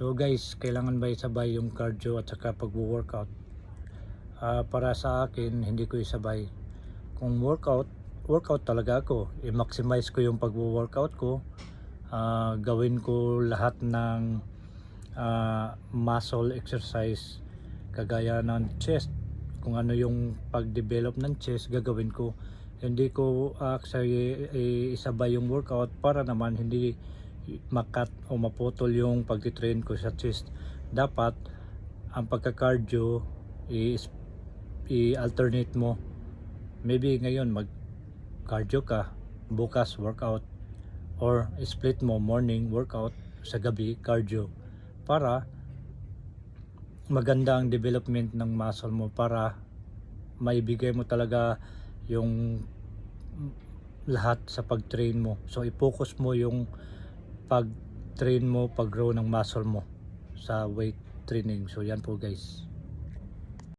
So guys, kailangan ba isabay yung cardio at saka pag-workout? Ah, para sa akin, hindi ko isabay. Kung workout, workout talaga ako. I-maximize ko yung pag-workout ko. Ah, gawin ko lahat ng ah, muscle exercise kagaya ng chest. Kung ano yung pag-develop ng chest, gagawin ko. Hindi ko actually i- isabay yung workout para naman hindi makat o maputol yung pagtitrain ko sa chest. Dapat ang pagka-cardio i-alternate mo. Maybe ngayon mag cardio ka, bukas workout or split mo morning workout sa gabi cardio para maganda ang development ng muscle mo para maibigay mo talaga yung lahat sa pag-train mo. So i-focus mo yung pag-train mo, pag-grow ng muscle mo sa weight training. So yan po guys.